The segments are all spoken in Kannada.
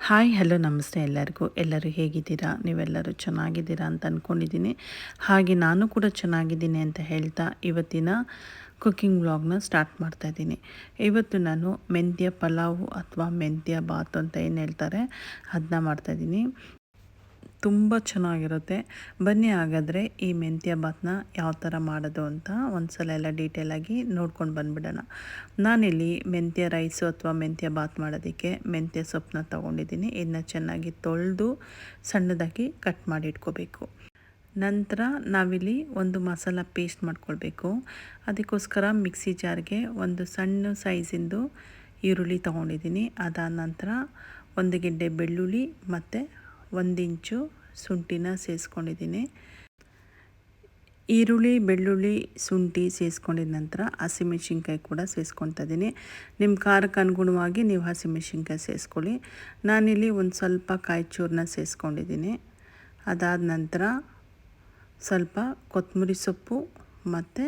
ಹಾಯ್, ಹಲೋ, ನಮಸ್ತೆ ಎಲ್ಲರಿಗೂ. ಎಲ್ಲರೂ ಹೇಗಿದ್ದೀರಾ? ನೀವೆಲ್ಲರೂ ಚೆನ್ನಾಗಿದ್ದೀರಾ ಅಂತ ಅಂದ್ಕೊಂಡಿದ್ದೀನಿ ಹಾಗೆ ನಾನು ಕೂಡ ಚೆನ್ನಾಗಿದ್ದೀನಿ ಅಂತ ಹೇಳ್ತಾ ಇವತ್ತಿನ ಕುಕ್ಕಿಂಗ್ ವ್ಲಾಗ್ನ ಸ್ಟಾರ್ಟ್ ಮಾಡ್ತಾ ಇದ್ದೀನಿ. ಇವತ್ತು ನಾನು ಮೆಂತ್ಯ ಪಲಾವು ಅಥವಾ ಮೆಂತ್ಯ ಬಾತ್ ಅಂತ ಏನು ಹೇಳ್ತಾರೆ ಅದನ್ನ ಮಾಡ್ತಾಯಿದ್ದೀನಿ ತುಂಬ ಚೆನ್ನಾಗಿರುತ್ತೆ. ಬನ್ನಿ ಹಾಗಾದರೆ ಈ ಮೆಂತ್ಯ ಬಾತನ್ನ ಯಾವ ಥರ ಮಾಡೋದು ಅಂತ ಒಂದು ಸಲ ಎಲ್ಲ ಡೀಟೇಲಾಗಿ ನೋಡ್ಕೊಂಡು ಬಂದುಬಿಡೋಣ. ನಾನಿಲ್ಲಿ ಮೆಂತ್ಯ ರೈಸು ಅಥವಾ ಮೆಂತ್ಯ ಬಾತ್ ಮಾಡೋದಕ್ಕೆ ಮೆಂತ್ಯ ಸೊಪ್ಪನ್ನ ತೊಗೊಂಡಿದ್ದೀನಿ. ಇದನ್ನ ಚೆನ್ನಾಗಿ ತೊಳೆದು ಸಣ್ಣದಾಗಿ ಕಟ್ ಮಾಡಿ ಇಟ್ಕೋಬೇಕು. ನಂತರ ನಾವಿಲ್ಲಿ ಒಂದು ಮಸಾಲ ಪೇಸ್ಟ್ ಮಾಡ್ಕೊಳ್ಬೇಕು. ಅದಕ್ಕೋಸ್ಕರ ಮಿಕ್ಸಿ ಜಾರ್ಗೆ ಒಂದು ಸಣ್ಣ ಸೈಜಿಂದು ಈರುಳ್ಳಿ ತೊಗೊಂಡಿದ್ದೀನಿ. ಅದಾದ ನಂತರ ಒಂದು ಗೆಡ್ಡೆ ಬೆಳ್ಳುಳ್ಳಿ ಮತ್ತು ಒಂದು ಇಂಚು ಶುಂಠಿನ ಸೇರಿಸ್ಕೊಂಡಿದ್ದೀನಿ ಈರುಳ್ಳಿ, ಬೆಳ್ಳುಳ್ಳಿ, ಶುಂಠಿ ಸೇರಿಸ್ಕೊಂಡಿದ ನಂತರ ಹಸಿಮೆಣ್ಸಿನ್ಕಾಯಿ ಕೂಡ ಸೇರಿಸ್ಕೊತಾ ಇದ್ದೀನಿ. ನಿಮ್ಮ ಖಾರಕ್ಕೆ ಅನುಗುಣವಾಗಿ ನೀವು ಹಸಿಮೆಣ್ಸಿನ್ಕಾಯಿ ಸೇರಿಸ್ಕೊಳ್ಳಿ ನಾನಿಲ್ಲಿ ಒಂದು ಸ್ವಲ್ಪ ಕಾಯಿ ಚೂರನ್ನ ಸೇರಿಸ್ಕೊಂಡಿದ್ದೀನಿ ಅದಾದ ನಂತರ ಸ್ವಲ್ಪ ಕೊತ್ತಂಬರಿ ಸೊಪ್ಪು ಮತ್ತು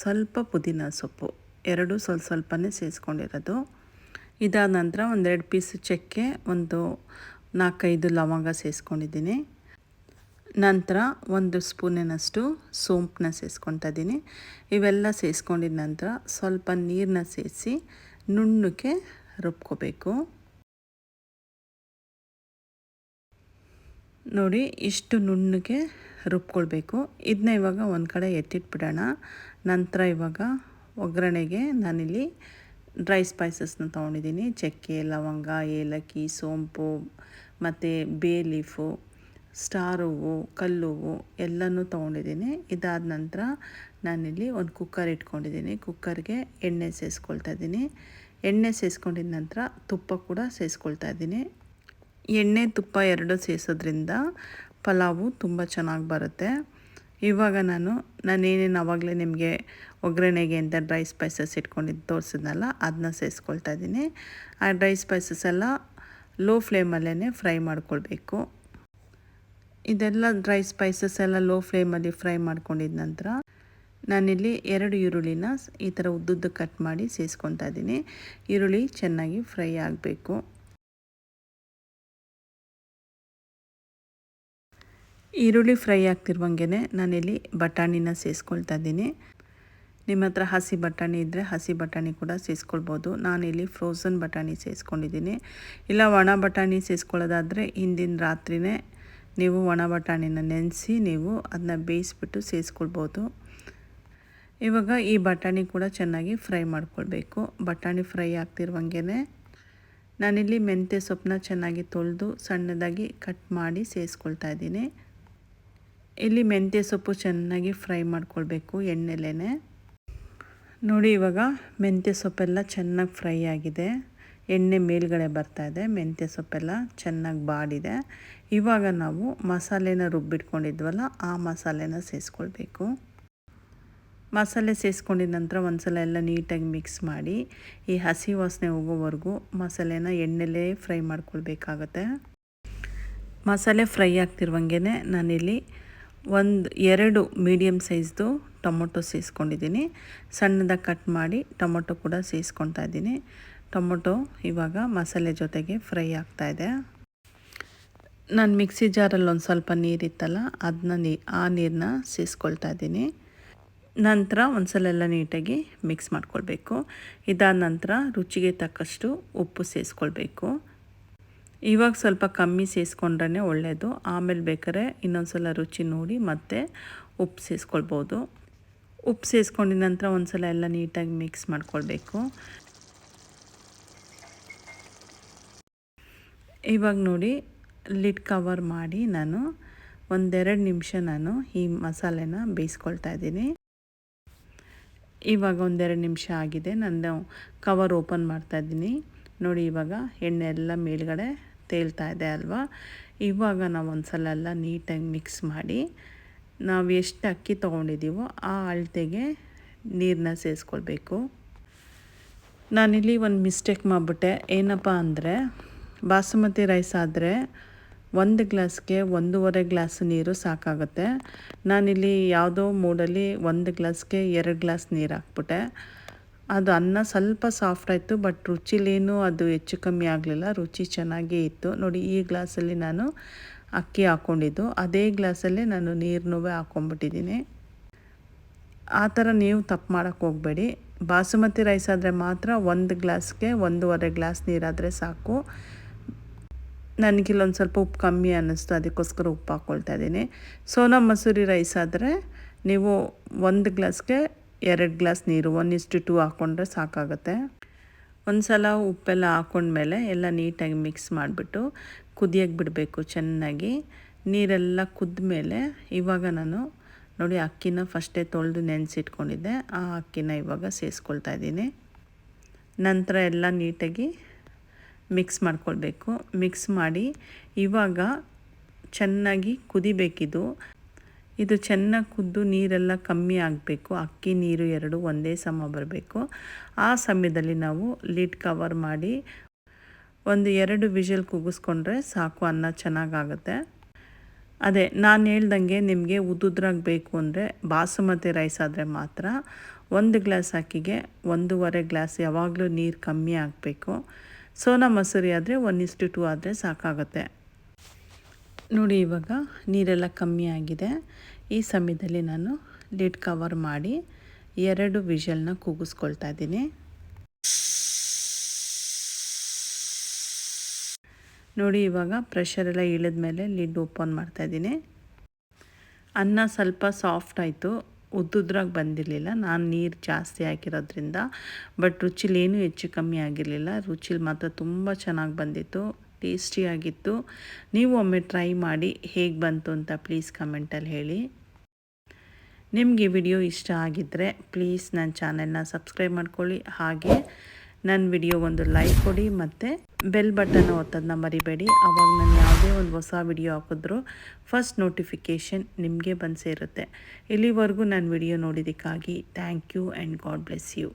ಸ್ವಲ್ಪ ಪುದೀನ ಸೊಪ್ಪು. ಎರಡು ಸ್ವಲ್ಪ ಸ್ವಲ್ಪನೇ ಸೇರಿಸ್ಕೊಂಡಿರೋದು ಇದಾದ ನಂತರ ಒಂದೆರಡು ಪೀಸ್ ಚಕ್ಕೆ, ಒಂದು ನಾಲ್ಕೈದು ಲವಂಗ ಸೇರಿಸ್ಕೊಂಡಿದ್ದೀನಿ ನಂತರ ಒಂದು ಸ್ಪೂನಿನಷ್ಟು ಸೋಂಪನ್ನ ಸೇರಿಸ್ಕೊತಾಯಿದ್ದೀನಿ ಇವೆಲ್ಲ ಸೇರಿಸ್ಕೊಂಡಿದ ನಂತರ ಸ್ವಲ್ಪ ನೀರನ್ನ ಸೇರಿಸಿ ನುಣ್ಣಕ್ಕೆ ರುಬ್ಕೋಬೇಕು. ನೋಡಿ, ಇಷ್ಟು ನುಣ್ಣಗೆ ರುಬ್ಕೊಳ್ಬೇಕು. ಇದನ್ನ ಇವಾಗ ಒಂದು ಕಡೆ ಎತ್ತಿಟ್ಬಿಡೋಣ. ನಂತರ ಇವಾಗ ಒಗ್ಗರಣೆಗೆ ನಾನಿಲ್ಲಿ ಡ್ರೈ ಸ್ಪೈಸಸ್ನ ತೊಗೊಂಡಿದ್ದೀನಿ. ಚಕ್ಕೆ, ಲವಂಗ, ಏಲಕ್ಕಿ, ಸೋಂಪು, ಮತ್ತು ಬೇ ಲೀಫು ಸ್ಟಾರ್ ಹೂವು, ಕಲ್ಲು ಹೂವು ಎಲ್ಲನೂ ತೊಗೊಂಡಿದ್ದೀನಿ. ಇದಾದ ನಂತರ ನಾನಿಲ್ಲಿ ಒಂದು ಕುಕ್ಕರ್ ಇಟ್ಕೊಂಡಿದ್ದೀನಿ. ಕುಕ್ಕರ್ಗೆ ಎಣ್ಣೆ ಸೇರಿಸ್ಕೊಳ್ತಾ ಇದ್ದೀನಿ. ಎಣ್ಣೆ ಸೇರಿಸ್ಕೊಂಡಿದ ನಂತರ ತುಪ್ಪ ಕೂಡ ಸೇರಿಸ್ಕೊಳ್ತಾ ಇದ್ದೀನಿ. ಎಣ್ಣೆ ತುಪ್ಪ ಎರಡು ಸೇರಿಸೋದ್ರಿಂದ ಪಲಾವು ತುಂಬ ಚೆನ್ನಾಗಿ ಬರುತ್ತೆ. ಇವಾಗ ನಾನು, ನಾನೇನೇನು ಆವಾಗಲೇ ನಿಮಗೆ ಒಗ್ಗರಣೆಗೆ ಅಂತ ಡ್ರೈ ಸ್ಪೈಸಸ್ ಇಟ್ಕೊಂಡಿದ್ದು ತೋರಿಸಿದ್ನಲ್ಲ ಅದನ್ನ ಸೇರಿಸ್ಕೊಳ್ತಾ ಇದ್ದೀನಿ. ಆ ಡ್ರೈ ಸ್ಪೈಸಸ್ ಎಲ್ಲ ಲೋ ಫ್ಲೇಮಲ್ಲೇ ಫ್ರೈ ಮಾಡ್ಕೊಳ್ಬೇಕು. ಇದೆಲ್ಲ ಡ್ರೈ ಸ್ಪೈಸಸ್ ಎಲ್ಲ ಲೋ ಫ್ಲೇಮಲ್ಲಿ ಫ್ರೈ ಮಾಡ್ಕೊಂಡಿದ ನಂತರ, ನಾನಿಲ್ಲಿ ಎರಡು ಈರುಳ್ಳಿನ ಈ ಥರ ಉದ್ದುದ್ದು ಕಟ್ ಮಾಡಿ ಸೇರಿಸ್ಕೊತಾ ಇದ್ದೀನಿ. ಈರುಳ್ಳಿ ಚೆನ್ನಾಗಿ ಫ್ರೈ ಆಗಬೇಕು. ಈರುಳ್ಳಿ ಫ್ರೈ ಆಗ್ತಿರುವಂಗೆ ನಾನಿಲ್ಲಿ ಬಟಾಣಿನ ಸೇರಿಸ್ಕೊಳ್ತಾ ಇದ್ದೀನಿ. ನಿಮ್ಮ ಹತ್ರ ಹಸಿ ಬಟಾಣಿ ಇದ್ದರೆ ಹಸಿ ಬಟಾಣಿ ಕೂಡ ಸೇರಿಸ್ಕೊಳ್ಬೋದು ನಾನಿಲ್ಲಿ ಫ್ರೋಝನ್ ಬಟಾಣಿ ಸೇರಿಸ್ಕೊಂಡಿದ್ದೀನಿ ಇಲ್ಲ, ಒಣ ಬಟಾಣಿ ಸೇರಿಸ್ಕೊಳ್ಳೋದಾದರೆ ಹಿಂದಿನ ರಾತ್ರಿಯೇ ನೀವು ಒಣ ಬಟಾಣಿನ ನೆನೆಸಿ ನೀವು ಅದನ್ನ ಬೇಯಿಸ್ಬಿಟ್ಟು ಸೇರಿಸ್ಕೊಳ್ಬೋದು ಇವಾಗ ಈ ಬಟಾಣಿ ಕೂಡ ಚೆನ್ನಾಗಿ ಫ್ರೈ ಮಾಡ್ಕೊಳ್ಬೇಕು. ಬಟಾಣಿ ಫ್ರೈ ಆಗ್ತಿರುವಂಗೆ ನಾನಿಲ್ಲಿ ಮೆಂತ್ಯ ಸೊಪ್ಪನ್ನ ಚೆನ್ನಾಗಿ ತೊಳೆದು ಸಣ್ಣದಾಗಿ ಕಟ್ ಮಾಡಿ ಸೇರಿಸ್ಕೊಳ್ತಾ ಇದ್ದೀನಿ. ಇಲ್ಲಿ ಮೆಂತ್ಯ ಸೊಪ್ಪು ಚೆನ್ನಾಗಿ ಫ್ರೈ ಮಾಡ್ಕೊಳ್ಬೇಕು ಎಣ್ಣೆಲೇ ನೋಡಿ ಇವಾಗ ಮೆಂತ್ಯ ಸೊಪ್ಪೆಲ್ಲ ಚೆನ್ನಾಗಿ ಫ್ರೈ ಆಗಿದೆ. ಎಣ್ಣೆ ಮೇಲ್ಗಡೆ ಬರ್ತಾ ಇದೆ, ಮೆಂತ್ಯ ಸೊಪ್ಪೆಲ್ಲ ಚೆನ್ನಾಗಿ ಬಾಡಿದೆ. ಇವಾಗ ನಾವು ಮಸಾಲೆನ ರುಬ್ಬಿಟ್ಕೊಂಡಿದ್ವಲ್ಲ, ಆ ಮಸಾಲೆನ ಸೇರಿಸ್ಕೊಳ್ಬೇಕು ಮಸಾಲೆ ಸೇರಿಸ್ಕೊಂಡಿದ ನಂತರ ಒಂದು ಸಲ ಎಲ್ಲ ನೀಟಾಗಿ ಮಿಕ್ಸ್ ಮಾಡಿ, ಈ ಹಸಿ ವಾಸನೆ ಹೋಗೋವರೆಗೂ ಮಸಾಲೆನ ಎಣ್ಣೆಲೇ ಫ್ರೈ ಮಾಡ್ಕೊಳ್ಬೇಕಾಗತ್ತೆ. ಮಸಾಲೆ ಫ್ರೈ ಆಗ್ತಿರುವಂಗೆ ನಾನಿಲ್ಲಿ ಒಂದು ಎರಡು ಮೀಡಿಯಮ್ ಸೈಜ್ದು ಟೊಮೊಟೊ ಸೇರಿಸ್ಕೊಂಡಿದ್ದೀನಿ ಸಣ್ಣದಾಗಿ ಕಟ್ ಮಾಡಿ ಟೊಮೊಟೊ ಕೂಡ ಸೇರಿಸ್ಕೊತಾ ಇದ್ದೀನಿ. ಟೊಮೊಟೊ ಇವಾಗ ಮಸಾಲೆ ಜೊತೆಗೆ ಫ್ರೈ ಆಗ್ತಾಯಿದೆ ನಾನು ಮಿಕ್ಸಿ ಜಾರಲ್ಲಿ ಒಂದು ಸ್ವಲ್ಪ ನೀರಿತ್ತಲ್ಲ ಅದನ್ನ ನೀ, ಆ ನೀರನ್ನ ಸೇರಿಸ್ಕೊಳ್ತಾ ಇದ್ದೀನಿ. ನಂತರ ಒಂದು ಸಲ ಎಲ್ಲ ನೀಟಾಗಿ ಮಿಕ್ಸ್ ಮಾಡ್ಕೊಳ್ಬೇಕು. ಇದಾದ ನಂತರ ರುಚಿಗೆ ತಕ್ಕಷ್ಟು ಉಪ್ಪು ಸೇರಿಸ್ಕೊಳ್ಬೇಕು ಇವಾಗ ಸ್ವಲ್ಪ ಕಮ್ಮಿ ಸೇರಿಸ್ಕೊಂಡ್ರೆ ಒಳ್ಳೆಯದು ಆಮೇಲೆ ಬೇಕಾದ್ರೆ ಇನ್ನೊಂದು ಸಲ ರುಚಿ ನೋಡಿ ಮತ್ತೆ ಉಪ್ಪು ಸೇರಿಸ್ಕೊಳ್ಬೋದು ಉಪ್ಪು ಸೇರಿಸ್ಕೊಂಡಿದ ನಂತರ ಒಂದು ಸಲ ಎಲ್ಲ ನೀಟಾಗಿ ಮಿಕ್ಸ್ ಮಾಡ್ಕೊಳ್ಬೇಕು. ಇವಾಗ ನೋಡಿ ಲಿಡ್ ಕವರ್ ಮಾಡಿ ನಾನು ಒಂದೆರಡು ನಿಮಿಷ ನಾನು ಈ ಮಸಾಲೆನ ಬೇಯಿಸ್ಕೊಳ್ತಾ ಇದ್ದೀನಿ. ಇವಾಗ ಒಂದೆರಡು ನಿಮಿಷ ಆಗಿದೆ. ನಾನು ಕವರ್ ಓಪನ್ ಮಾಡ್ತಾ ಇದ್ದೀನಿ. ನೋಡಿ ಇವಾಗ ಎಣ್ಣೆ ಎಲ್ಲ ಮೇಲ್ಗಡೆ ತೇಲ್ತಾ ಇದೆ ಅಲ್ವಾ? ಇವಾಗ ನಾವು ಒಂದು ಸಲ ಎಲ್ಲ ನೀಟಾಗಿ ಮಿಕ್ಸ್ ಮಾಡಿ, ನಾವು ಎಷ್ಟು ಅಕ್ಕಿ ತೊಗೊಂಡಿದ್ದೀವೋ ಆ ಅಳತೆಗೆ ನೀರನ್ನ ಸೇರಿಸ್ಕೊಳ್ಬೇಕು ನಾನಿಲ್ಲಿ ಒಂದು ಮಿಸ್ಟೇಕ್ ಮಾಡಿಬಿಟ್ಟೆ. ಏನಪ್ಪ ಅಂದರೆ, ಬಾಸುಮತಿ ರೈಸ್ ಆದರೆ ಒಂದು ಗ್ಲಾಸ್ಗೆ ಒಂದೂವರೆ ಗ್ಲಾಸ್ ನೀರು ಸಾಕಾಗುತ್ತೆ. ನಾನಿಲ್ಲಿ ಯಾವುದೋ ಮೂಡಲ್ಲಿ ಒಂದು ಗ್ಲಾಸ್ಗೆ ಎರಡು ಗ್ಲಾಸ್ ನೀರು ಹಾಕ್ಬಿಟ್ಟೆ. ಅದು ಅನ್ನ ಸ್ವಲ್ಪ ಸಾಫ್ಟ್ ಆಯಿತು ಬಟ್ ರುಚಿಲೇನು ಅದು ಹೆಚ್ಚು ಕಮ್ಮಿ ಆಗಲಿಲ್ಲ. ರುಚಿ ಚೆನ್ನಾಗೇ ಇತ್ತು. ನೋಡಿ, ಈ ಗ್ಲಾಸಲ್ಲಿ ನಾನು ಅಕ್ಕಿ ಹಾಕ್ಕೊಂಡಿದ್ದು ಅದೇ ಗ್ಲಾಸಲ್ಲೇ ನಾನು ನೀರನ್ನೂ ಹಾಕ್ಕೊಂಡ್ಬಿಟ್ಟಿದ್ದೀನಿ ಆ ಥರ ನೀವು ತಪ್ಪು ಮಾಡೋಕ್ಕೆ ಹೋಗಬೇಡಿ. ಬಾಸುಮತಿ ರೈಸ್ ಆದರೆ ಮಾತ್ರ ಒಂದು ಗ್ಲಾಸ್ಗೆ ಒಂದೂವರೆ ಗ್ಲಾಸ್ ನೀರಾದರೆ ಸಾಕು. ನನಗಿಲ್ಲೊಂದು ಸ್ವಲ್ಪ ಉಪ್ಪು ಕಮ್ಮಿ ಅನ್ನಿಸ್ತು, ಅದಕ್ಕೋಸ್ಕರ ಉಪ್ಪು ಹಾಕ್ಕೊಳ್ತಾ ಇದ್ದೀನಿ. ಸೋನಾ ಮಸೂರಿ ರೈಸ್ ಆದರೆ ನೀವು ಒಂದು ಗ್ಲಾಸ್ಗೆ ಎರಡು ಗ್ಲಾಸ್ ನೀರು ಒನ್ ಇಷ್ಟು ಟೂ ಹಾಕ್ಕೊಂಡ್ರೆ ಸಾಕಾಗುತ್ತೆ. ಒಂದು ಸಲ ಉಪ್ಪೆಲ್ಲ ಹಾಕ್ಕೊಂಡ್ಮೇಲೆ ಎಲ್ಲ ನೀಟಾಗಿ ಮಿಕ್ಸ್ ಮಾಡಿಬಿಟ್ಟು ಕುದಿಯೋಕ್ಕೆ ಬಿಡಬೇಕು ಚೆನ್ನಾಗಿ. ನೀರೆಲ್ಲ ಕುದ್ದ ಮೇಲೆ ಇವಾಗ ನಾನು ನೋಡಿ ಅಕ್ಕಿನ ಫಸ್ಟೇ ತೊಳೆದು ನೆನೆಸಿಟ್ಕೊಂಡಿದ್ದೆ. ಆ ಅಕ್ಕಿನ ಇವಾಗ ಸೇರಿಸ್ಕೊಳ್ತಾ ಇದ್ದೀನಿ. ನಂತರ ಎಲ್ಲ ನೀಟಾಗಿ ಮಿಕ್ಸ್ ಮಾಡ್ಕೊಳ್ಬೇಕು. ಮಿಕ್ಸ್ ಮಾಡಿ ಇವಾಗ ಚೆನ್ನಾಗಿ ಕುದಿಬೇಕಿದು. ಇದು ಚೆನ್ನಾಗಿ ಕುದ್ದು ನೀರೆಲ್ಲ ಕಮ್ಮಿ ಆಗಬೇಕು. ಅಕ್ಕಿ, ನೀರು ಎರಡು ಒಂದೇ ಸಮ ಬರಬೇಕು. ಆ ಸಮಯದಲ್ಲಿ ನಾವು ಲಿಡ್ ಕವರ್ ಮಾಡಿ ಒಂದು ಎರಡು ವಿಷಲ್ ಕೂಗಿಸ್ಕೊಂಡ್ರೆ ಸಾಕು, ಅನ್ನ ಚೆನ್ನಾಗಾಗುತ್ತೆ. ಅದೇ, ನಾನು ಹೇಳ್ದಂಗೆ ನಿಮಗೆ ಉದ್ದುದ್ರಾಗ ಬೇಕು ಅಂದರೆ ಬಾಸುಮತಿ ರೈಸ್ ಆದರೆ ಮಾತ್ರ ಒಂದು ಗ್ಲಾಸ್ ಅಕ್ಕಿಗೆ ಒಂದೂವರೆ ಗ್ಲಾಸ್ ಯಾವಾಗಲೂ ನೀರು ಕಮ್ಮಿ ಆಗಬೇಕು. ಸೋನಾ ಮಸೂರಿ ಆದರೆ ಒನ್ ಇಸ್ಟು ಟು ಆದರೆ ಸಾಕಾಗುತ್ತೆ. ನೋಡಿ ಇವಾಗ ನೀರೆಲ್ಲ ಕಮ್ಮಿ ಆಗಿದೆ. ಈ ಸಮಯದಲ್ಲಿ ನಾನು ಲಿಡ್ ಕವರ್ ಮಾಡಿ ಎರಡು ವಿಷಲ್ನ ಕೂಗಿಸ್ಕೊಳ್ತಾ ಇದ್ದೀನಿ. ನೋಡಿ ಇವಾಗ ಪ್ರೆಷರೆಲ್ಲ ಇಳಿದ ಮೇಲೆ ಲಿಡ್ ಓಪನ್ ಮಾಡ್ತಾ ಇದ್ದೀನಿ. ಅನ್ನ ಸ್ವಲ್ಪ ಸಾಫ್ಟ್ ಆಯಿತು. ಉದ್ದುದ್ರಾಗ ಬಂದಿರಲಿಲ್ಲ. ನಾನು ನೀರು ಜಾಸ್ತಿ ಹಾಕಿರೋದ್ರಿಂದ, ಬಟ್ ರುಚಿಲೇನು ಹೆಚ್ಚು ಕಮ್ಮಿ ಆಗಿರಲಿಲ್ಲ. ರುಚಿಲಿ ಮಾತ್ರ ತುಂಬ ಚೆನ್ನಾಗಿ ಬಂದಿತ್ತು. ಟೇಸ್ಟಿಯಾಗಿತ್ತು. ನೀವು ಒಮ್ಮೆ ಟ್ರೈ ಮಾಡಿ ಹೇಗೆ ಬಂತು ಅಂತ ಪ್ಲೀಸ್ ಕಮೆಂಟಲ್ಲಿ ಹೇಳಿ. ನಿಮಗೆ ವಿಡಿಯೋ ಇಷ್ಟ ಆಗಿದ್ದರೆ ಪ್ಲೀಸ್ ನನ್ನ ಚಾನೆಲ್ನ ಸಬ್ಸ್ಕ್ರೈಬ್ ಮಾಡ್ಕೊಳ್ಳಿ. ಹಾಗೆ ನನ್ನ ವಿಡಿಯೋ ಒಂದು ಲೈಕ್ ಕೊಡಿ ಮತ್ತು ಬೆಲ್ ಬಟನ್ ಒತ್ತೋದನ್ನ ಮರಿಬೇಡಿ. ಅವಾಗ ನಾನು ಯಾವುದೇ ಒಂದು ಹೊಸ ವಿಡಿಯೋ ಹಾಕಿದ್ರು ಫಸ್ಟ್ ನೋಟಿಫಿಕೇಷನ್ ನಿಮಗೆ ಬಂದು ಸೇರುತ್ತೆ. ಇಲ್ಲಿವರೆಗೂ ನಾನು video ನೋಡಿದ್ದಕ್ಕಾಗಿ thank you and God bless you.